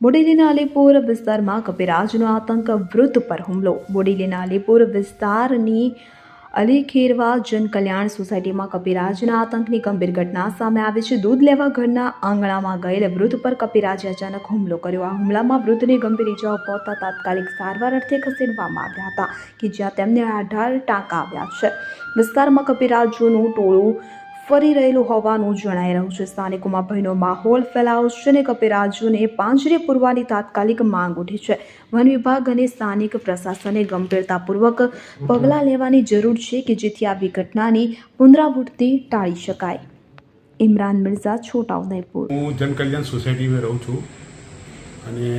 બોડેલીના અલીપુર વિસ્તારમાં કપિરાજનો આતંક વૃદ્ધ પર હુમલો બોડેલીના અલીપુર વિસ્તારની અલી ખેરવા જન કલ્યાણ સોસાયટીમાં કપિરાજના આતંકની ગંભીર ઘટના સામે આવી છે દૂધ લેવા ઘરના આંગણામાં ગયેલ વૃદ્ધ પર કપિરાજે અચાનક હુમલો કર્યો આ હુમલામાં વૃદ્ધને ગંભીર ઇજાઓ પહોંચતા તાત્કાલિક સારવાર અર્થે ખસેડવામાં આવ્યા હતા કે જ્યાં તેમને અઢાર ટાંકા આવ્યા છે વિસ્તારમાં કપિરાજોનું ટોળું ફરી રહેલું હોવાનું જણાઈ રહ્યું છે. સ્થાનિકોમાં ભયનો માહોલ ફેલાયો છે અને કપિરાજુને પાંજરે પૂરવાની તાત્કાલિક માંગ ઉઠી છે. વન વિભાગ અને સ્થાનિક પ્રશાસને ગંભીરતાપૂર્વક પગલાં લેવાની જરૂર છે કે જેથી આવી ઘટનાની પુનરાવૃત્તિ ટાળી શકાય. ઇમરાન મિર્ઝા છોટાઉદેપુર હું જનકલ્યાણ સોસાયટીમાં રહું છું અને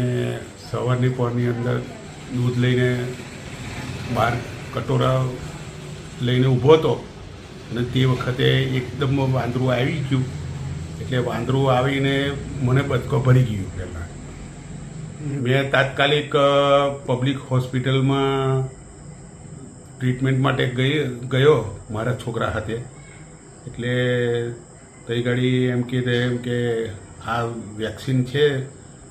સવારની પોરની અંદર દૂધ લઈને બહાર કટોરા લઈને ઊભો હતો. અને તે વખતે એકદમ વાંદરું આવી ગયું. એટલે વાંદરું આવીને મને બચકો ભરી ગયું પહેલાં. મેં તાત્કાલિક પબ્લિક હોસ્પિટલમાં ટ્રીટમેન્ટ માટે ગઈ, ગયો મારા છોકરા હાથે એટલે તઈ ઘડી એમ કીધે એમ કે આ વેક્સિન છે,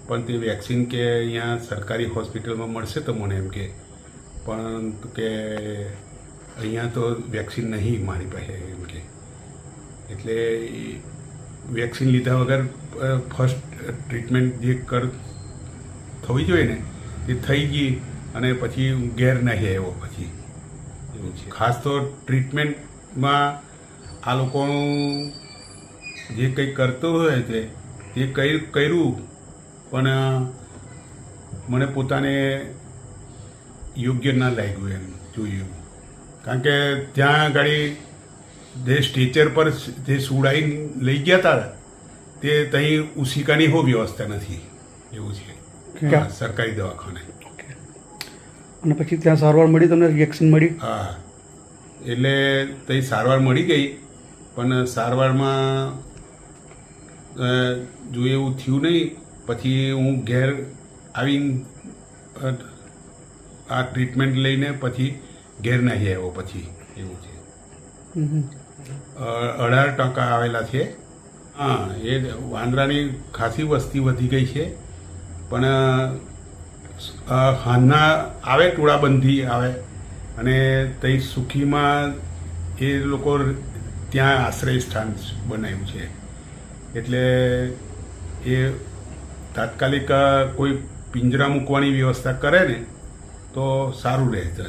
પણ તે વેક્સિન કે અહીંયા સરકારી હોસ્પિટલમાં મળશે તો મને એમ કે. પણ કે અહીંયા તો વેક્સિન નહીં મારી પાસે એમ કે. એટલે વેક્સિન લીધા વગર ફર્સ્ટ ટ્રીટમેન્ટ જે કર થવી જોઈએ ને એ થઈ ગઈ અને પછી ઘેર નહીં આવ્યો પછી. એવું છે. ખાસ તો ટ્રીટમેન્ટમાં આ લોકોનું જે કંઈ કરતો હોય તે તે કઈ કર્યું પણ મને પોતાને યોગ્ય ના લાગ્યું એમ જોયું. કારણ કે ત્યાં આગળ જે સ્ટેચર પર જે સુડાઈ લઈ ગયા હતા તે ત્યાં ઉસીકાની હો વ્યવસ્થા નથી. એવું છે. સરકારી દવાખાને. અને પછી ત્યાં સારવાર મળી તમને વેક્સિન મળી? હા. એટલે ત્યાં સારવાર મળી ગઈ પણ સારવારમાં જો એવું થયું નહીં પછી હું ઘેર આવીને આ ટ્રીટમેન્ટ લઈને પછી ઘેર નહીં આવ્યો પછી એવું છે. અઢાર ટકા આવેલા છે. હા એ વાંદરાની ખાસી વસ્તી વધી ગઈ છે. પણ હાના આવે ટોળાબંધી આવે અને તઈ સુખીમાં એ લોકો ત્યાં આશ્રય સ્થાન બનાવ્યું છે. એટલે એ તાત્કાલિક કોઈ પિંજરા મૂકવાની વ્યવસ્થા કરે ને તો સારું રહેશે